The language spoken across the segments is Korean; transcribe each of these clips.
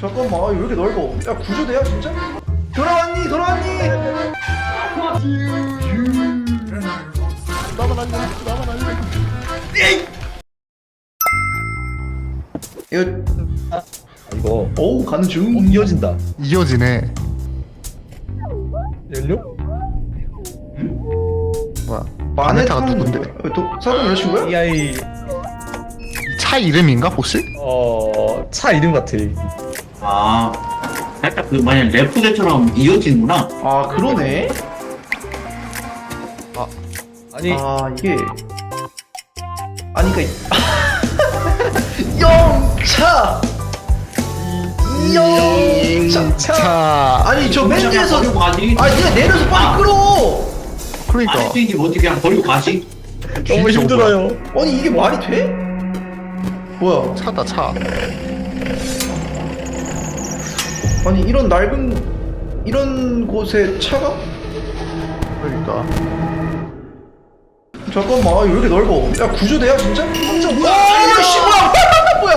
잠깐만 아, 왜 이렇게 넓어 야 구조대야 진짜? 돌아왔니 돌아왔니 나만 알려 나만 알려 이거 이거 어우 가는 중 이어진다 이어지네. 연료? 뭐야? 마네타가 누군데? 도, 사돈 여자친구야? 이 아이 차 이름인가 혹시? 어차 이름 같아 아, 살짝 그 만약 래프대처럼 이어지는구나. 아 그러네 아니 아 이게 아니 그니까 영차 영차 차. 아니 저 맨즈에서 버리고 가지. 아니 그냥 내려서 빨리 끌어 그러니까. 아니, 뭐 어떻게 그냥 버리고 가지? 너무 힘들어요 아니 이게 말이 돼? 뭐야 차다 차. 아니 이런 낡은 이런 곳에 차가? 그러니까. 잠깐만 아, 왜 이렇게 넓어? 야 구조대야 진짜? 진짜 뭐야 아씨 뭐야 뭐야?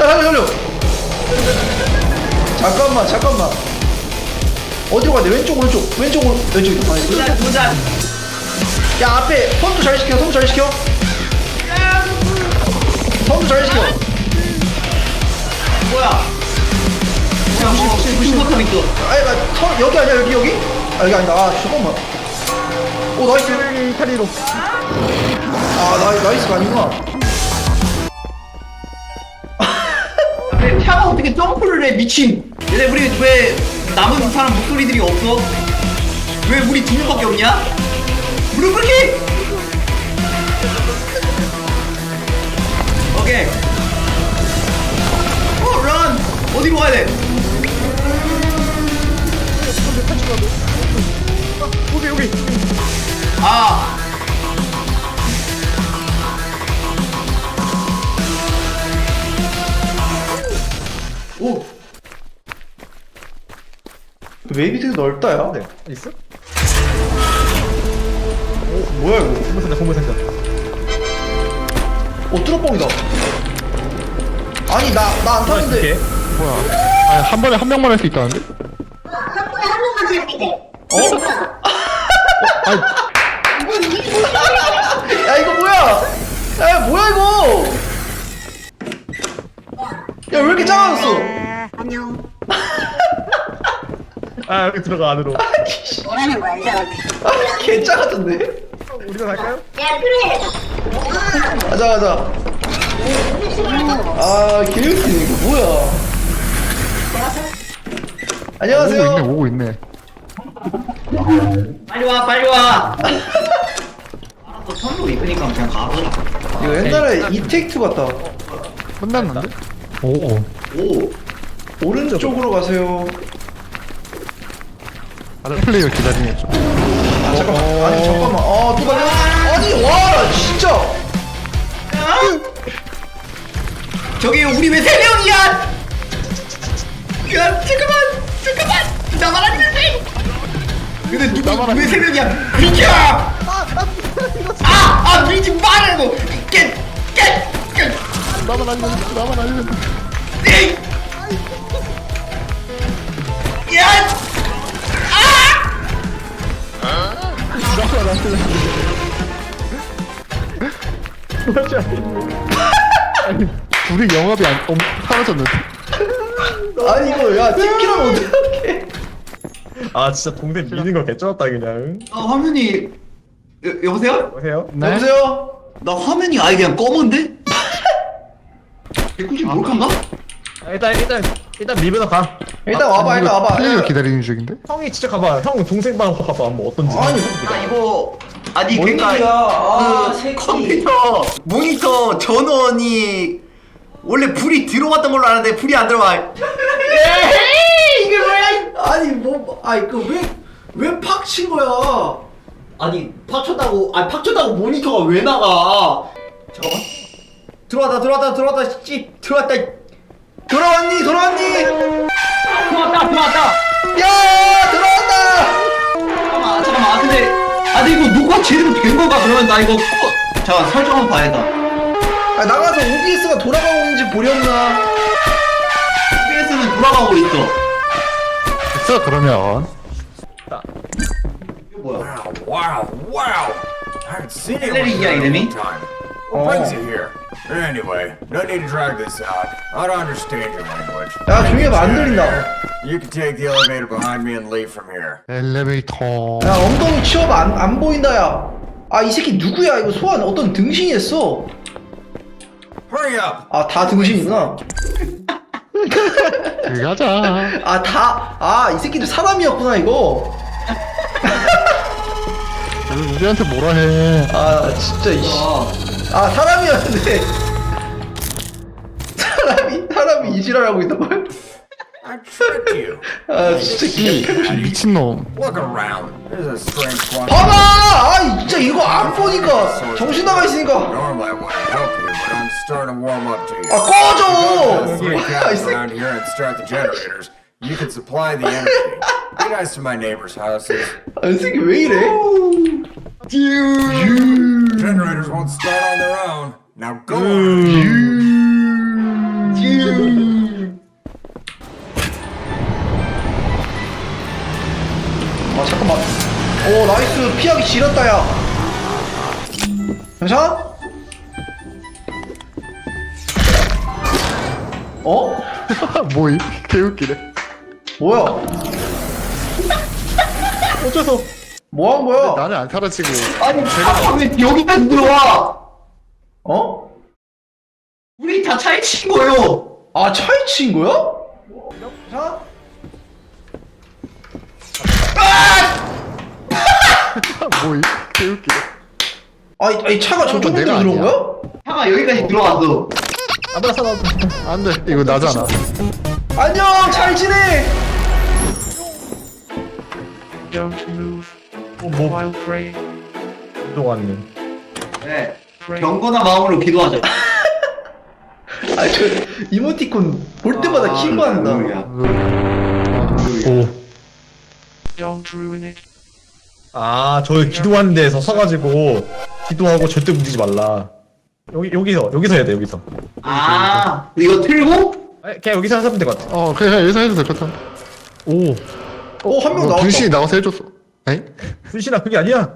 야 살려 살려. 잠깐만 잠깐만. 어디로 가야 돼? 왼쪽 오른쪽. 왼쪽 오른 아니, 도전, 도전. 야 앞에 선두 잘 시켜 선두 잘 시켜 버튼 있어. 아니 나 선, 여기 아니야 여기 여기? 아 여기 아니다 아 잠깐만 오 나이스 카리로 아 나이, 나이스가 아니구나 왜 차가 어떻게 점프를 해, 미친. 얘네 우리 왜 남은 사람 목소리들이 없어? 왜 우리 두 명밖에 없냐? 무릎 꿇기! 오케이. 어, 런! 어디로 가야 돼? 여기 여기 아. 오, 웨이비 되게 넓다 야 네 있어? 뭐야 이거 공무상자 공무상자 오 뚜러뻥이다 아니 나 나안 탔는데 뭐야? 아니, 한 번에 한 명만 할 수 있다는데? 어? 야 이거 뭐야 야 뭐야 이거 야 왜 이렇게 작아졌어 안녕. 아 여기 들어가 안으로 뭐라는 거야, 이 사람. 아, 개 작아졌네 우리가 갈까요? 야, 그래. 가자 가자 아 개웃기네 이거 뭐야 오고 있네 안녕하세요 오고 있네. 빨리 와, 빨리 와. 알았어, 선로 입으니까 그냥 가보자. 이거 옛날에 이택트 같다 끝났는데? 오. 오, 오른쪽으로 가세요 다른 플레이어 기다리네 좀. 아 잠깐만 아니 잠깐만 아또 가냐 아니 와 진짜 저기 우리 왜 세 명이야? 야, 잠깐만, 잠깐만. 나만 아니면 돼. 근데 누구 왜세 명이야? 비켜! 아, 아, 밀지 말라고. 깨, 깨, 깨. 나만 알면 나만 알면. 에이! 야! 둘이 영업이 안 엄, 사라졌는데. 아니 이거 야 팀키라면 어떡해 아 진짜 동대 미는 거 개쩔었다 그냥. 아, 화면이 여, 여보세요? 보세요? 네? 여보세요? 나 화면이 아예 그냥 검은데? 190 몰카인가? 아, 일단 일단 일단 리뷰나 가. 일단 와봐 일단 와봐. 플레이어 야, 기다리는 중인데? 형이 직접 가봐. 형 동생 방 가봐. 뭐 어떤지. 아니 아 이거 아니 뭔 그니까 일이야? 아 그 새끼. 컴퓨터 모니터 전원이 원래 불이 들어왔던 걸로 아는데 불이 안 들어와. 에이 뭐야 아니 뭐 아니 그왜왜 팍친 거야? 아니 팍쳤다고 아니 팍쳤다고 모니터가 왜 나가? 잠깐만. 들어왔다 들어왔다 들어왔다 씨 들어왔다. 돌아왔니 돌아왔니? 들어왔다 들어왔다. 야 들어왔다! 잠깐만 잠깐만. 아, 근데 아 근데 이거 녹화 제대로 된 건가 그러면 나 이거 끄- 잠깐 설정 한번 봐야겠다 아 나가서 OBS가 돌아가고 있는지 보려나 됐어 그러면 뭐야? Wow, wow! I haven't seen you in a long time. What brings you here? Anyway, no need to drag this out. I don't understand your language. 야 조용히 해봐 안 들린다 You can take the elevator behind me and leave from here. 엘리베이터 야 엉덩이 치워봐 안, 안 보인다 야 아 이 새끼 누구야 이거 소환 어떤 등신이 했어 Hurry up! 아 다 등신이구나 가자 아 다 아 이 새끼들 사람이었구나 이거 우리한테 뭐라 해 아 진짜 이씨 아, 아 사람이었는데 사람이 사람이 이 지랄하고 있단 말. I tricked you. 아 진짜 이 기억해. 미친놈 Look around. There's a strange squad. 봐봐! 아 진짜 이거 안 보니까 정신 나가 있으니까 Normally I wouldn't help you, but I'm starting to warm up to you. 아 꺼져! Three 아, 이 cabs 새끼. around here and start the generators. You can supply the energy. Be nice to my neighbors' houses. 아, 이 새끼 왜 이래? Generators won't start on their own. Now go on. 아 잠깐만. 오 나이스 피하기 지렸다 야. 괜찮아? 어? 뭐이 개웃기네 뭐야? 어째서? 뭐 한 거야? 나는 안 사라지고 아니 차가 왜 여기까지 들어와? 어? 우리 다 차에 친 거요. 아 차에 친 거야? 자? 뭐이 개웃기네 아이, 아이 차가 저쪽 내가 으로 들어온 아니야. 거야? 차가 여기까지 들어왔어. 안돼 이거 나잖아 안녕 잘 지내 Don't move 어, 뭐 while praying. 동안네 네. 경건한 마음으로 기도하자. 아저 이모티콘 볼 때마다 아, 킹받는다 할렐루야. 오. Don't ruin it. 아, 저 기도하는 데에서 서가지고 기도하고 절대 움직이지 말라. 여기 여기서 여기서 해야 돼 여기서. 아, 이거 틀고? 아, 그냥 여기서 하면 될 것 같아. 어 그냥 여기서 해도 될것 같아 오 어 한 명 뭐, 나왔다 분신이 나가서 해줬어 에이? 훈신아 그게 아니야.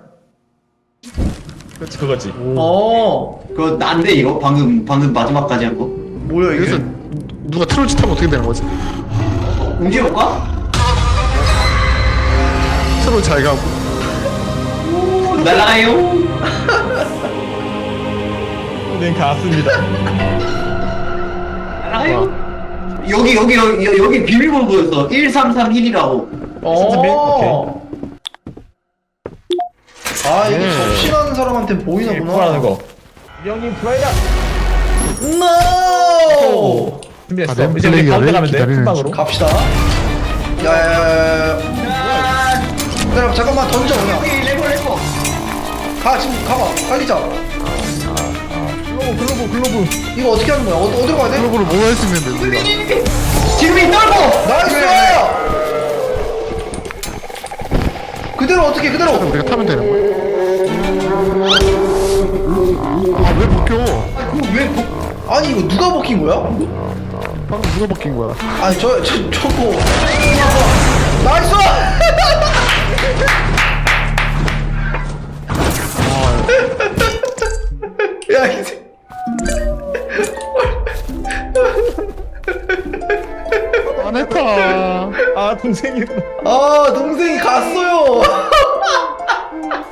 그렇지 그거지. 어 그거 난데 이거 방금 방금 마지막까지 한 거. 뭐야 이게 여기서 누가 트롤치 타면 어떻게 되는 거지? 움직여볼까? 트롤 잘 가고 오, 날아가요. 네 갔습니다. 날아가요. 여기 여기 여기 여기 비밀번호 보였어. 1331이라고. 어. 아 이게 네. 접신하는 사람한테 네, 보이는구나 구하는 거. 형님 구해라. NO 준비했어. 아, 램 이제 우리 플레이어를 가운데 가면 돼. 기다리는 방으로. 갑시다 야야야야야 기다려 잠깐만 던져 그냥 여기 레고 레고. 가 지금 가봐 빨리 자 글로브 글로브 글로브. 이거 어떻게 하는 거야 어, 어디로 가야 돼? 클럽으로 뭐 할 수 있는데 우리가 지금이 떨고. 나이스 그대로 어떻게 그대로 우리가 타면 되는 거야? 아왜 벗겨? 아, 그거 왜 복... 아니 이거 누가 먹힌 거야? 방금 누가 벗긴 거야? 아니 저, 저 저거 나이스 안 했다 아 동생이 아 동생이 갔어요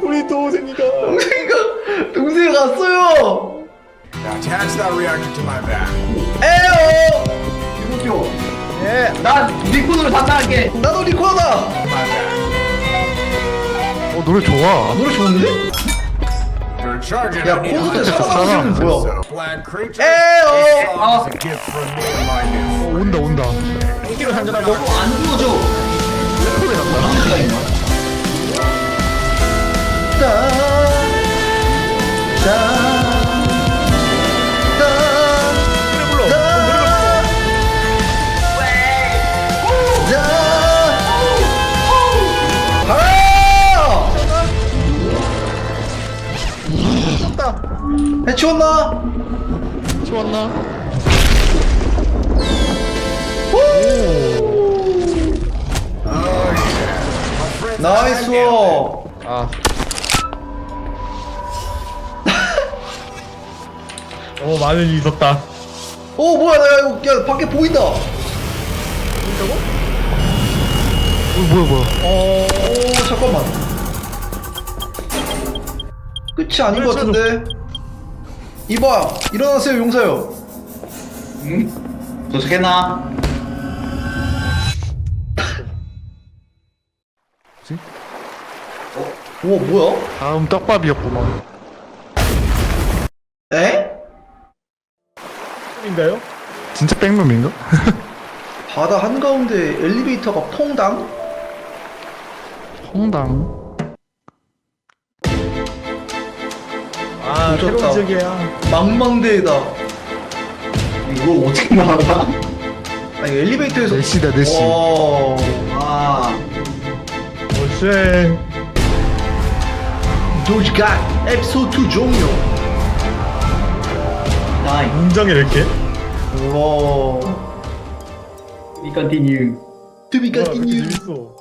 우리 동생이가. 동생이가 동생이 갔어요 Now attach that reactor to my back. 에어 이거죠. 예 난 리콘으로 담당할게. 나도 My back. 어 노래 좋아 노래 좋은데? 야 hundreds 사람. 사람 뭐야. 에어 new 어, 온다 온다 동생을 한잔하고. 너무 안 문제 해치웠나? 치웠나? 나이스 아어 많은 일이 있었다. 오 뭐야 나 이거 야 밖에 보인다. 어, 뭐야 뭐야. 오 잠깐만. 끝이 아닌 것 같은데 이봐 일어나세요 용사요 응? 도착했나? 우와 뭐야 다음 떡밥이었구만 에? 인가요? 진짜 백룸인가? 바다 한가운데 엘리베이터가 퐁당? 홍당 아 미쳤다. 새로운 지역이야. 망망대해다. 이거 어떻게 나가? 아니 엘리베이터에서 내시다 내시. 와. 아, 어쉣 도지갓 에피소드 2 종료. 나이. 인정해 이렇게? 우와. We continue. To be 와, 왜 이렇게 continued. 재밌어